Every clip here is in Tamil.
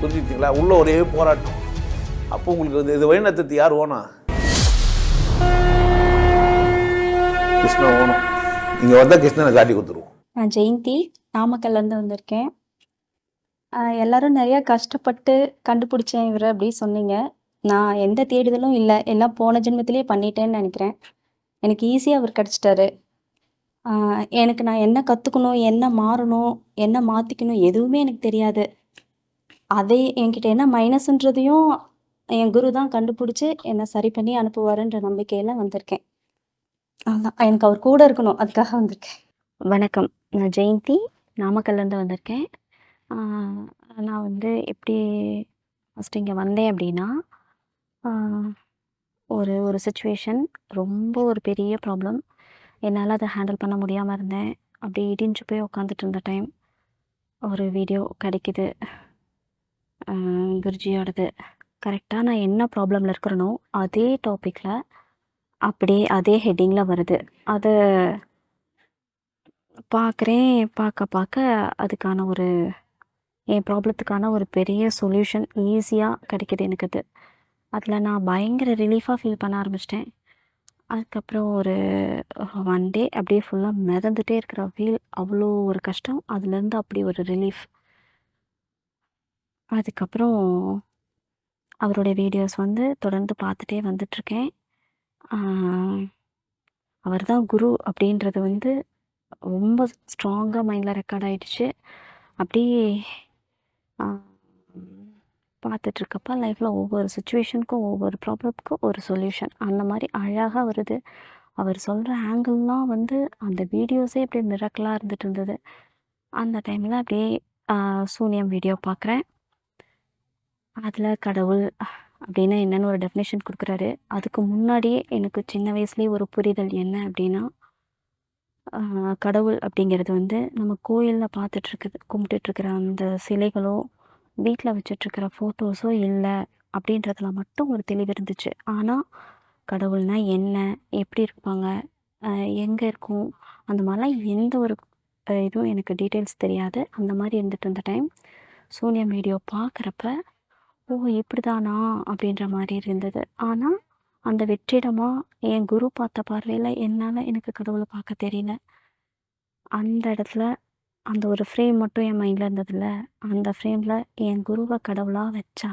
புரிஞ்சுக்கிட்டீங்களா? உள்ள ஒரே போராட்டம். அப்போ உங்களுக்கு வந்து இது வழிநடத்தத்து யார்? ஓனா. கிருஷ்ணன் ஓனும் இங்கே வந்தால் கிருஷ்ணனை காட்டி கொடுத்துருவோம். நான் ஜெயந்தி நாமக்கல்லேருந்து வந்திருக்கேன். எல்லாரும் நிறையா கஷ்டப்பட்டு கண்டுபிடிச்சேன் இவரை அப்படி சொன்னீங்க. நான் எந்த தேடுதலும் இல்லை. எல்லாம் போன ஜென்மத்திலேயே பண்ணிட்டேன்னு நினைக்கிறேன். எனக்கு ஈஸியாக அவர் கிடச்சிட்டாரு. எனக்கு நான் என்ன கற்றுக்கணும் என்ன மாறணும் என்ன மாற்றிக்கணும் எதுவுமே எனக்கு தெரியாது. அதே என்கிட்ட என்ன மைனஸ்ன்றதையும் என் குரு தான் கண்டுபிடிச்சி என்னை சரி பண்ணி அனுப்புவாருன்ற நம்பிக்கையில் வந்திருக்கேன். அதுதான் எனக்கு அவர் கூட இருக்கணும். அதுக்காக வந்திருக்கேன். வணக்கம். நான் ஜெயந்தி. நாமக்கல்லேருந்து வந்திருக்கேன். நான் வந்து எப்படி ஃபஸ்ட்டு இங்கே வந்தேன் அப்படின்னா ஒரு ஒரு சுச்சுவேஷன் ரொம்ப ஒரு பெரிய ப்ராப்ளம் என்னால் அதை ஹேண்டில் பண்ண முடியாமல் இருந்தேன். அப்படியே இடிஞ்சு போய் உட்காந்துட்டு இருந்த டைம் ஒரு வீடியோ கிடைக்குது. குருஜியோடது கரெக்டாக நான் என்ன ப்ராப்ளமில் இருக்கிறனோ அதே டாப்பிக்கில் அப்படியே அதே ஹெட்டிங்கில் வருது. அது பார்க்குறேன் பார்க்க பார்க்க அதுக்கான ஒரு என் ப்ராப்ளத்துக்கான ஒரு பெரிய சொல்யூஷன் ஈஸியாக கிடைக்கிது எனக்கு அது. அதில் நான் பயங்கர ரிலீஃபாக ஃபீல் பண்ண ஆரம்பிச்சிட்டேன். அதுக்கப்புறம் ஒரு ஒன் டே அப்படியே ஃபுல்லாக மிதந்துட்டே இருக்கிற ஃபீல் அவ்வளோ ஒரு கஷ்டம். அதுலேருந்து அப்படி ஒரு ரிலீஃப் அதுக்கப்புறம் அவருடைய வீடியோஸ் வந்து தொடர்ந்து பார்த்துட்டே வந்துட்ருக்கேன் அவர் தான் குரு அப்படின்றது வந்து ரொம்ப ஸ்ட்ராங்காக மைண்டில் ரெக்கார்ட் ஆகிடுச்சு அப்படியே பார்த்துட்ருக்கப்ப லைஃப்பில் ஒவ்வொரு சுச்சுவேஷனுக்கும் ஒவ்வொரு ப்ராப்ளம்க்கும் ஒரு சொல்யூஷன். அந்த மாதிரி அழகாக வருது. அவர் சொல்கிற ஆங்கிள்லாம் வந்து அந்த வீடியோஸே அப்படியே மிரக்கலாக இருந்துட்டு இருந்தது. அந்த டைமில் அப்படியே சூனியம் வீடியோ பார்க்குறேன். அதில் கடவுள் அப்படின்னா என்னன்னு ஒரு டெஃபினேஷன் கொடுக்குறாரு. அதுக்கு முன்னாடியே எனக்கு சின்ன வயசுலேயே ஒரு புரிதல் என்ன அப்படின்னா கடவுள் அப்படிங்கிறது வந்து நம்ம கோயிலில் பார்த்துட்ருக்குது கும்பிட்டுட்ருக்கிற அந்த சிலைகளோ வீட்டில் வச்சிட்ருக்கிற ஃபோட்டோஸோ இல்லை அப்படின்றதுல மட்டும் ஒரு தெளிவு இருந்துச்சு. ஆனால் கடவுள்னா என்ன எப்படி இருப்பாங்க எங்கே இருக்கும் அந்த மாதிரிலாம் எந்த ஒரு இதுவும் எனக்கு டீட்டெயில்ஸ் தெரியாது. அந்த மாதிரி இருந்துட்டு இருந்த டைம் சூனியம் வீடியோ பார்க்குறப்ப ஓ இப்படிதானா? அப்படின்ற மாதிரி இருந்தது. ஆனால் அந்த வெற்றிடமாக என் குரு பார்த்த பார்வையில் என்னால் எனக்கு கடவுளை பார்க்க தெரியல. அந்த இடத்துல அந்த ஒரு ஃப்ரேம் மட்டும் என் மைண்டில் இருந்ததில்ல. அந்த ஃப்ரேமில் என் குருவை கடவுளாக வச்சா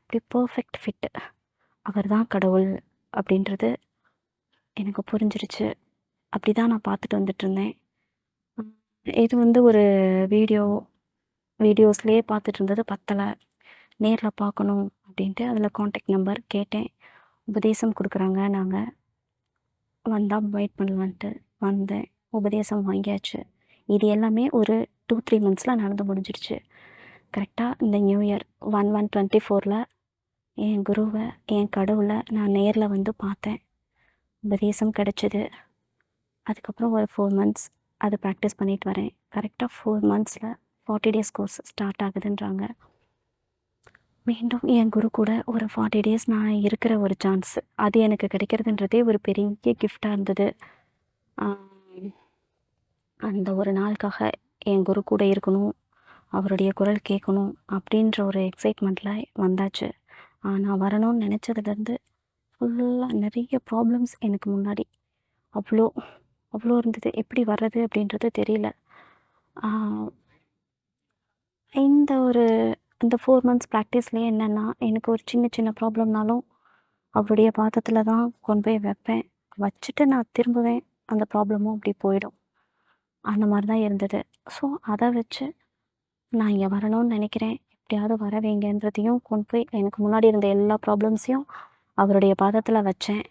இப்படி பர்ஃபெக்ட் ஃபிட்டு அவர் தான் கடவுள் அப்படின்றது எனக்கு புரிஞ்சிருச்சு. அப்படி தான் நான் பார்த்துட்டு வந்துட்டுருந்தேன் இது வந்து ஒரு வீடியோ வீடியோஸ்லேயே பார்த்துட்டு இருந்தது பத்தலை. நேரில் பார்க்கணும் அப்படின்ட்டு அதில் காண்டாக்ட் நம்பர் கேட்டேன். உபதேசம் கொடுக்குறாங்க நாங்கள் வந்தால் வெயிட் பண்ணலான்ட்டு வந்தேன். உபதேசம் வாங்கியாச்சு. இது எல்லாமே ஒரு டூ த்ரீ மந்த்ஸில் நடந்து முடிஞ்சிடுச்சு. கரெக்டாக இந்த new year one one twenty ஃபோரில் என் குருவை என் கடவுளை நான் நேரில் வந்து பார்த்தேன். உபதேசம் கிடச்சிது. அதுக்கப்புறம் ஒரு ஃபோர் மந்த்ஸ் அது ப்ராக்டிஸ் பண்ணிட்டு வரேன். கரெக்டாக ஃபோர் மந்த்ஸில் ஃபார்ட்டி டேஸ் கோர்ஸ் ஸ்டார்ட் ஆகுதுன்றாங்க. மீண்டும் என் குரு கூட ஒரு ஃபார்ட்டி டேஸ் நான் இருக்கிற ஒரு சான்ஸ் அது எனக்கு கிடைக்கிறதுன்றதே ஒரு பெரிய கிஃப்டாக இருந்தது. அந்த ஒரு நாளுக்காக என் குரு கூட இருக்கணும் அவருடைய குரல் கேட்கணும் அப்படின்ற ஒரு எக்ஸைட்மெண்ட்டில் வந்தாச்சு. நான் வரணும்னு நினச்சதுலேருந்து ஃபுல்லாக நிறைய ப்ராப்ளம்ஸ் எனக்கு முன்னாடி அவ்வளோ அவ்வளோ இருந்தது. எப்படி வர்றது அப்படின்றது தெரியல. இந்த ஒரு இந்த ஃபோர் மந்த்ஸ் ப்ராக்டிஸ்லேயே என்னென்னா எனக்கு ஒரு சின்ன சின்ன ப்ராப்ளம்னாலும் அவருடைய பாதத்தில் தான் கொண்டு போய் வைப்பேன். வச்சுட்டு நான் திரும்புவேன் அந்த ப்ராப்ளமும் அப்படி போயிடும். அந்த மாதிரி தான் இருந்தது. ஸோ அதை வச்சு நான் இங்கே வரணும்னு நினைக்கிறேன். எப்படியாவது வர வைங்கன்றதையும் கொண்டு போய் எனக்கு முன்னாடி இருந்த எல்லா ப்ராப்ளம்ஸையும் அவருடைய பாதத்தில் வச்சேன்.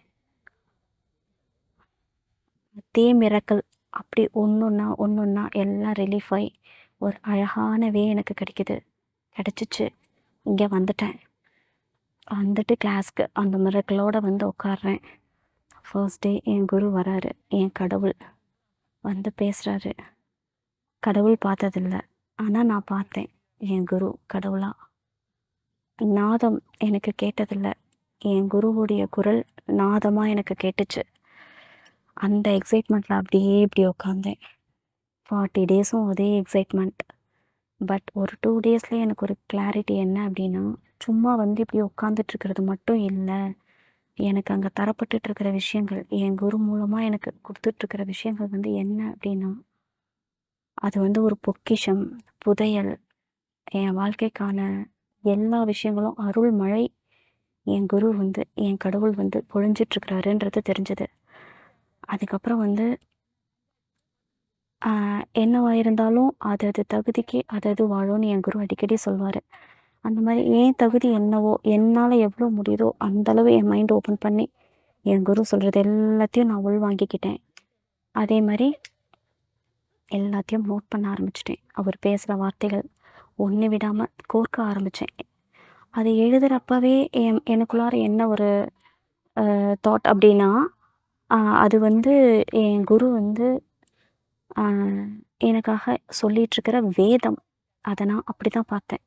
தே மிரக்கல் அப்படி ஒன்றுன்னா ஒன்று ஒன்றா எல்லாம் ரிலீஃப் ஆகி ஒரு அழகான வே எனக்கு கிடைக்குது. கிடச்சிச்சு. இங்கே வந்துட்டேன். வந்துட்டு கிளாஸ்க்கு அந்த மிரக்கலோடு வந்து உட்காடுறேன் ஃபர்ஸ்ட் டே என் குரு வராரு என் கடவுள் வந்து பேசுகிறாரு கடவுள் பார்த்ததில்ல ஆனால் நான் பார்த்தேன் என் குரு கடவுளாக நாதம் எனக்கு கேட்டதில்லை என் குருவுடைய குரல் நாதமாக எனக்கு கேட்டுச்சு. அந்த எக்ஸைட்மெண்ட்டில் அப்படியே இப்படி உட்காந்தேன் ஃபார்ட்டி டேஸும் அதே எக்ஸைட்மெண்ட் பட் ஒரு டூ டேஸில் எனக்கு ஒரு கிளாரிட்டி என்ன அப்படின்னா சும்மா வந்து இப்படி உட்காந்துட்டுருக்கிறது மட்டும் இல்லை. எனக்கு அங்கே தரப்பட்டுட்ருக்கிற விஷயங்கள் என் குரு மூலமாக எனக்கு கொடுத்துட்ருக்கிற விஷயங்கள் வந்து என்ன அப்படின்னா அது வந்து ஒரு பொக்கிஷம் புதையல். என் வாழ்க்கைக்கான எல்லா விஷயங்களும் அருள் மழை என் குரு வந்து என் கடவுள் வந்து பொழிஞ்சிட்ருக்கிறாருன்றது தெரிஞ்சது. அதுக்கப்புறம் வந்து என்னவாக இருந்தாலும் அது அது தகுதிக்கு அது அது வாழும்னு என் குரு அடிக்கடி சொல்வார். அந்த மாதிரி என் தகுதி என்னவோ என்னால் எவ்வளோ முடியுதோ அந்த அளவு என் மைண்ட் ஓப்பன் பண்ணி என் குரு சொல்கிறது எல்லாத்தையும் நான் உள் வாங்கிக்கிட்டேன் அதே மாதிரி எல்லாத்தையும் நோட் பண்ண ஆரம்பிச்சிட்டேன். அவர் பேசுகிற வார்த்தைகள் ஒன்று விடாமல் கோர்க்க ஆரம்பித்தேன் அது எழுதுகிறப்பவே என் எனக்குள்ளார என்ன ஒரு தாட் அப்படின்னா அது வந்து என் குரு வந்து எனக்காக சொல்லிகிட்ருக்கிற வேதம். அதை நான் அப்படி தான் பார்த்தேன்.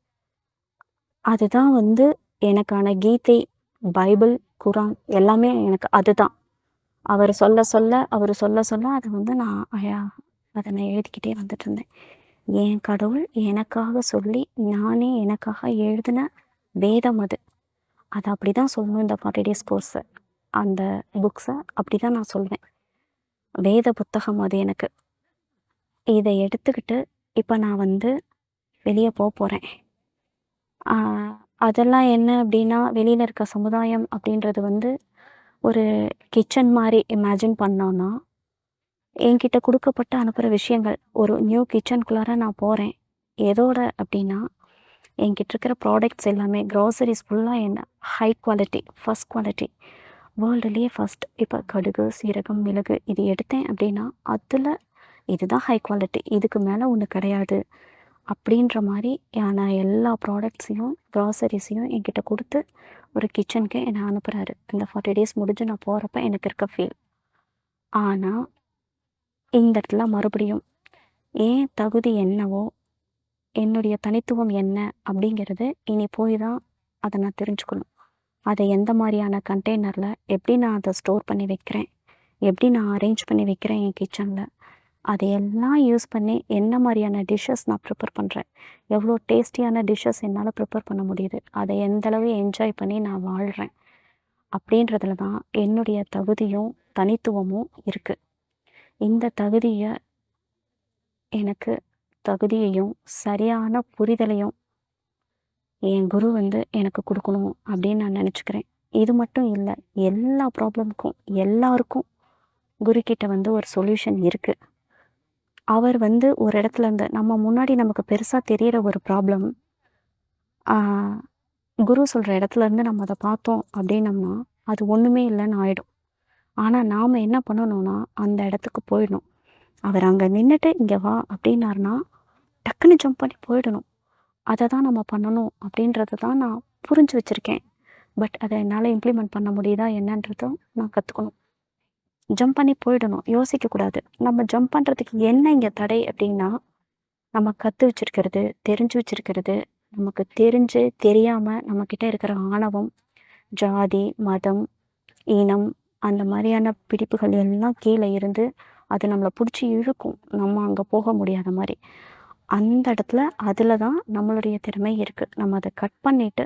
அதுதான் வந்து எனக்கான கீதை பைபிள் குரான் எல்லாமே எனக்கு அதுதான். அவர் சொல்ல சொல்ல அவர் சொல்ல சொல்ல அதை வந்து நான் அழ அதை நான் எழுதிக்கிட்டே வந்துட்டு இருந்தேன். என் கடவுள் எனக்காக சொல்லி நானே எனக்காக எழுதின வேதம் அது. அதை அப்படி தான் சொல்லணும் இந்த ஃபார்ட்டி டேஸ் கோர்ஸை அந்த புக்ஸை அப்படி தான் நான் சொல்வேன். வேத புத்தகம் அது எனக்கு. இதை எடுத்துக்கிட்டு இப்போ நான் வந்து வெளியே போக போகிறேன் அதெல்லாம் என்ன அப்படின்னா வெளியில் இருக்க சமுதாயம் அப்படின்றது வந்து ஒரு கிச்சன் மாதிரி இமேஜின் பண்ணோன்னா என்கிட்ட கொடுக்கப்பட்ட அனுப்புகிற விஷயங்கள் ஒரு நியூ கிச்சனுக்குள்ளார நான் போகிறேன் எதோட அப்படின்னா என்கிட்ட இருக்கிற ப்ராடக்ட்ஸ் எல்லாமே க்ராசரிஸ் ஃபுல்லாக என்ன ஹை குவாலிட்டி ஃபஸ்ட் குவாலிட்டி வேர்ல்டுலேயே ஃபஸ்ட் இப்போ கடுகு சீரகம் மிளகு இது எடுத்தேன் அப்படின்னா அதில் இதுதான் ஹை குவாலிட்டி இதுக்கு மேலே ஒன்று கிடையாது. அப்படின்ற மாதிரி நான் எல்லா ப்ராடக்ட்ஸையும் க்ராசரிஸையும் என்கிட்ட கொடுத்து ஒரு கிச்சனுக்கு என்னை அனுப்புகிறாரு இந்த ஃபார்ட்டி டேஸ் முடிஞ்சு நான் போகிறப்ப எனக்கு இருக்க ஃபீல் ஆனால் இந்த இடத்துல மறுபடியும் ஏன் தகுதி என்னவோ என்னுடைய தனித்துவம் என்ன? அப்படிங்கிறது இனி போய் தான் அதை நான் தெரிஞ்சுக்கணும். அதை எந்த மாதிரியான கண்டெய்னரில் எப்படி நான் அதை ஸ்டோர் பண்ணி வைக்கிறேன்? எப்படி நான் அரேஞ்ச் பண்ணி வைக்கிறேன் என் கிச்சனில் அதையெல்லாம் யூஸ் பண்ணி என்ன மாதிரியான டிஷ்ஷஸ் நான் ப்ரிப்பேர் பண்ணுறேன் எவ்வளோ டேஸ்டியான டிஷ்ஷஸ் என்னால் ப்ரிப்பேர் பண்ண முடியுது? அதை எந்தளவு என்ஜாய் பண்ணி நான் வாழ்கிறேன் அப்படின்றதுல தான் என்னுடைய தகுதியும் தனித்துவமும் இருக்குது இந்த தகுதியை எனக்கு தகுதியையும் சரியான புரிதலையும் என் குரு வந்து எனக்கு கொடுக்கணும் அப்படின்னு நான் நினச்சிக்கிறேன். இது மட்டும் இல்லை எல்லா ப்ராப்ளமுக்கும் எல்லாருக்கும் குருக்கிட்ட வந்து ஒரு சொல்யூஷன் இருக்குது அவர் வந்து ஒரு இடத்துல இருந்து நம்ம முன்னாடி நமக்கு பெருசாக தெரிகிற ஒரு ப்ராப்ளம் குரு சொல்கிற இடத்துல இருந்து நம்ம அதை பார்த்தோம் அப்படின்னம்னா அது ஒன்றுமே இல்லைன்னு ஆயிடும். ஆனால் நாம் என்ன பண்ணணும்னா அந்த இடத்துக்கு போயிடணும். அவர் அங்கே நின்றுட்டு இங்கே வா அப்படின்னாருனா டக்குன்னு ஜம்ப் பண்ணி போயிடணும். அதை தான் நம்ம பண்ணணும் அப்படின்றத தான் நான் புரிஞ்சு வச்சுருக்கேன். பட் அதை என்னால் இம்ப்ளிமெண்ட் பண்ண முடியுதா என்னன்றதும் நான் கற்றுக்கணும் ஜம்ப் பண்ணி போயிடணும். யோசிக்கக்கூடாது. நம்ம ஜம்ப் பண்ணுறதுக்கு என்ன இங்கே தடை அப்படின்னா நம்ம கற்று வச்சிருக்கிறது தெரிஞ்சு வச்சிருக்கிறது நமக்கு தெரிஞ்சு தெரியாமல் நம்மக்கிட்ட இருக்கிற ஆணவம் ஜாதி மதம் இனம் அந்த மாதிரியான பிடிப்புகள் எல்லாம் கீழே இருந்து அது நம்மளை பிடிச்சி இழுக்கும். நம்ம அங்கே போக முடியாத மாதிரி. அந்த இடத்துல அதில் தான் நம்மளுடைய திறமை இருக்குது நம்ம அதை கட் பண்ணிவிட்டு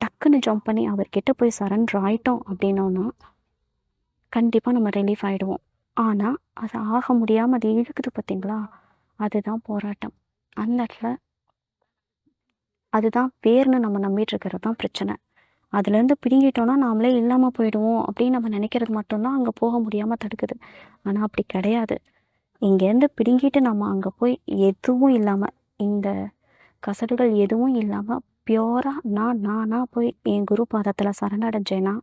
டக்குன்னு ஜம்ப் பண்ணி அவர்கிட்ட போய் சரண்டர் ஆயிட்டோம் அப்படின்னோன்னா கண்டிப்பாக நம்ம ரிலீஃப் ஆகிடுவோம் ஆனால் அது ஆக முடியாமல் அது இழுக்குது பார்த்தீங்களா அதுதான் போராட்டம். அந்த இடத்துல அதுதான் பேர்னு நம்ம நம்பிட்டு இருக்கிறது தான் பிரச்சனை. அதுலேருந்து பிடுங்கிட்டோன்னா நாமளே இல்லாமல் போயிடுவோம் அப்படின்னு நம்ம நினைக்கிறது மட்டும்தான் அங்கே போக முடியாமல் தடுக்குது. ஆனால் அப்படி கிடையாது. இங்கேருந்து பிடுங்கிட்டு நம்ம அங்கே போய் எதுவும் இல்லாமல் இந்த கசடுகள் எதுவும் இல்லாமல் பியோராக நான் நானாக போய் என் குரு பாதத்தில் சரணடைஞ்சேன்னா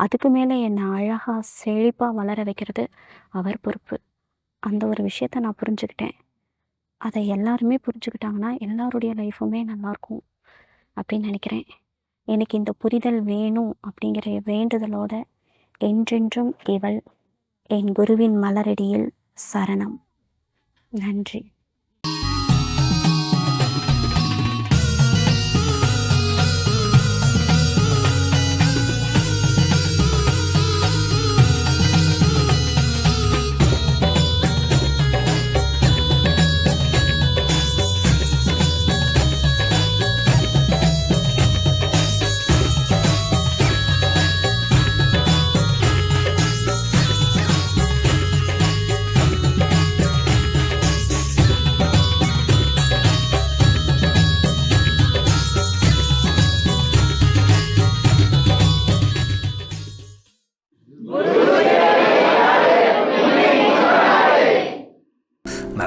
அதுக்கு மேலே என்னை அழகாக செழிப்பாக வளர வைக்கிறது அவர் பொறுப்பு. அந்த ஒரு விஷயத்த நான் புரிஞ்சுக்கிட்டேன். அதை எல்லாருமே புரிஞ்சுக்கிட்டாங்கன்னா எல்லாருடைய லைஃபுமே நல்லாயிருக்கும் அப்படின்னு நினைக்கிறேன். எனக்கு இந்த புரிதல் வேணும் அப்படிங்கிற வேண்டுதலோட என்றென்றும் இவள் என் குருவின் மலரடியில் சரணம். நன்றி.